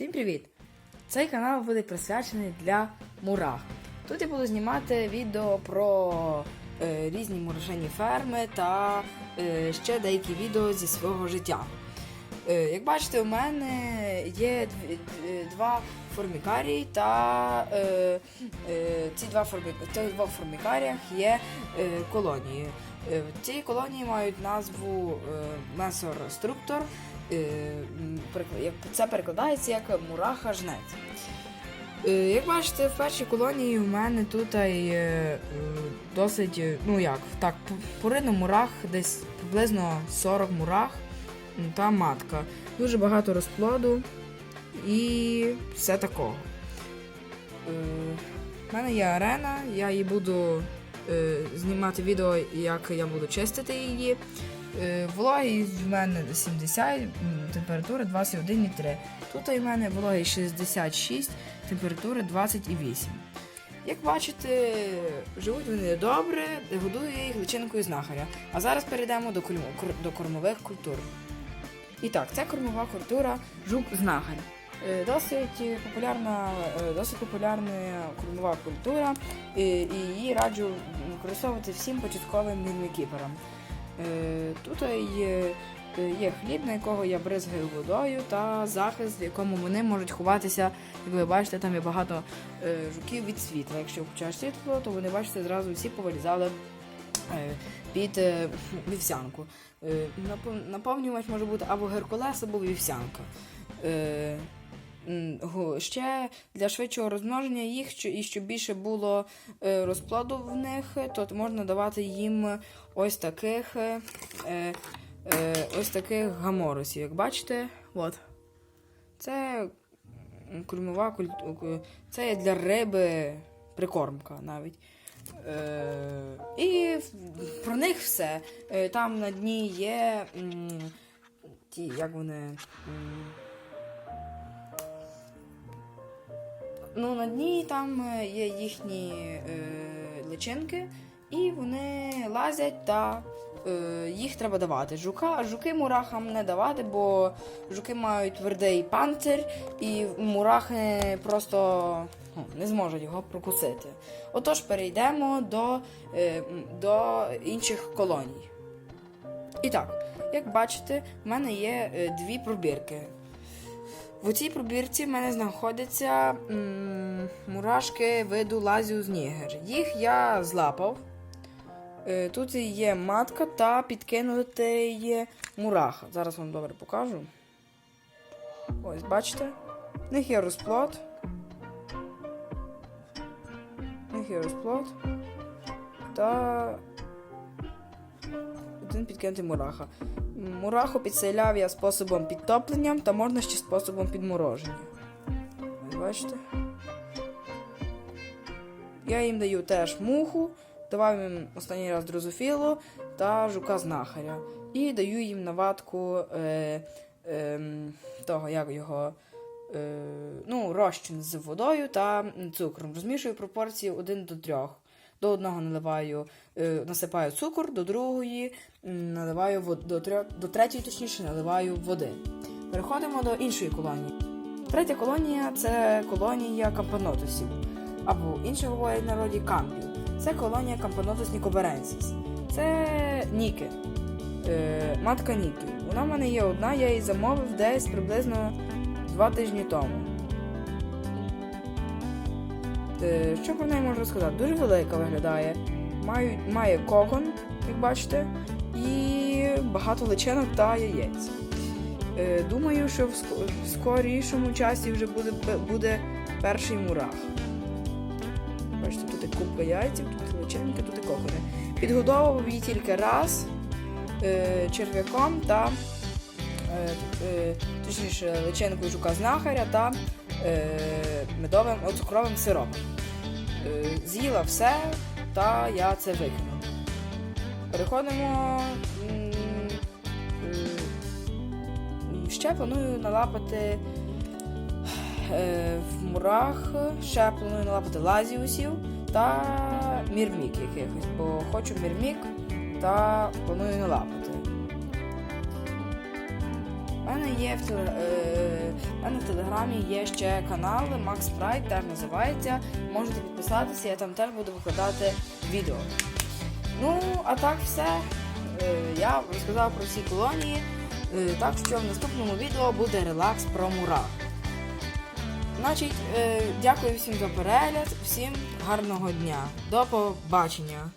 Всім привіт! Цей канал буде присвячений для мурах. Тут я буду знімати відео про е, різні мурашені ферми та е, ще деякі відео зі свого життя. Е, як бачите, у мене є два формікарії та е, е, ці два формі... в двох формікаріях є е, колонії. Е, ці колонії мають назву е, Месор Структор. Е, Це перекладається як мураха жнець. Е, Як бачите, в першій колонії в мене тут е, досить, ну як, так, п- мурах, десь приблизно 40 мурах та матка. Дуже багато розплоду і все такого. В мене є арена, я її буду знімати відео, як я буду чистити її. Е, Вологість в мене 70, температура 21,3. Тут у мене вологість 66, температура 28. Як бачите, живуть вони добре, годую їх личинкою знахаря. А зараз перейдемо до, кольмо- до кормових культур. І так, це кормова культура жук знахар. Е, Досить популярна, е, досить популярна кормова культура, і, її раджу використовувати всім початковим мірмікіперам. Е, Тут є, є хліб, на якого я бризгаю водою, та захист, в якому вони можуть ховатися. Як ви бачите, там є багато е, жуків від світла. Якщо включаєш світло, то вони бачите зразу всі повилізали е, під е, вівсянку. Е, Наповнювач може бути або геркулес, або вівсянка. Ще для швидшого розмноження їх і щоб більше було е, розплоду в них, то можна давати їм ось таких е, е, ось таких гаморусів. Як бачите, от. Це культура. Це є для риби прикормка навіть. І про них все. Там на дні є ті, як вони. Ну, на дні там е, є їхні е, личинки, і вони лазять та е, їх треба давати. Жука, жуки мурахам не давати, бо жуки мають твердий панцир, і мурахи просто ну, не зможуть його прокусити. Отож, перейдемо до, е, до інших колоній. І так, як бачите, в мене є е, дві пробірки. В цій пробірці в мене знаходяться мурашки виду лазіус нігер. Їх я злапав. Е, Тут є матка та підкинутий мураха. Зараз вам добре покажу. Ось, бачите? В них є розплод. В них є розплод. Та один підкинутий мураха. Мураху підселяв я способом підтопленням та можна ще способом підмороження. Бачите? Я їм даю теж муху, давав їм останній раз дрозофілу та жука знахаря. І даю їм наватку е, е, того, як його. Е, ну, розчин з водою та цукром. Розмішую пропорції 1 до 3. До одного наливаю, е, насипаю цукор, до другої наливаю вод, до, трьох, до третьої, точніше, наливаю води. Переходимо до іншої колонії. Третя колонія це колонія кампанотусів, або інше говорять народі кампів. Це колонія Camponotus nicobarensis. Це Ніки. Е, матка Ніки. Вона в мене є одна, я її замовив десь приблизно два тижні тому. Е, Що про неї можу сказати? Дуже велика виглядає. Має, має кокон, як бачите, і багато личинок та яєць. Е, Думаю, що в ско- в скорішому часі вже буде, буде перший мурах. Бачите, тут і купка яйців, тут личинки, тут і кокони. Підгодовував її тільки раз е, черв'яком та точніше личинкою жука знахаря та медовим о, цукровим сиропом. Е, з'їла все, та я це викинув. Переходимо. е, Ще планую налапати е, в мурах, ще планую налапати лазіусів та мірмік якихось, бо хочу мірмік та планую налапати. Мене є в, теле- е, мене в телеграмі є ще канал Max Pride, так називається. Можете підписатися, я там теж буду викладати відео. Ну, а так все. Е, я розказав про всі колонії. Е, так що в наступному відео буде релакс про мурах. Значить, дякую всім за перегляд, всім гарного дня. До побачення!